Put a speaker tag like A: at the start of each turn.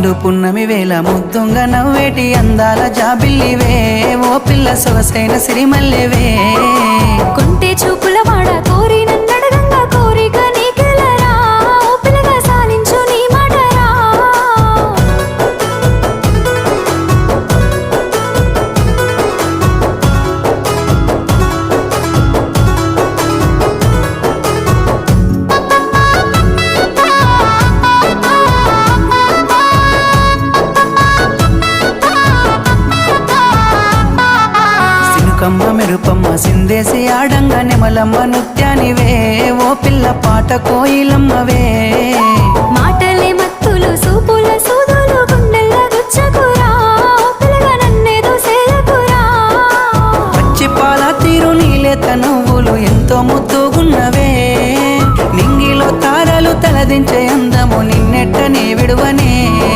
A: నిండు పున్నమి వేల ముద్దుంగ నవ్వేటి అందాల జాబిల్లివే. ఓ పిల్ల సొగసైన సిరిమల్లెవే. కమ్మ మెరుపమ్మ సిందేసి ఆడంగ నిమలమ్మ నృత్యానివే. ఓ పిల్ల పాట కోయిలమ్మవే.
B: మాటలే మత్తులు సూపుల సూదులు గుండెల్ల గుచ్చకురా.
A: తీరు నీలేత నువ్వులు ఎంతో ముద్దుగున్నవే. నింగిలో తారలు తలదించే అందము నింగి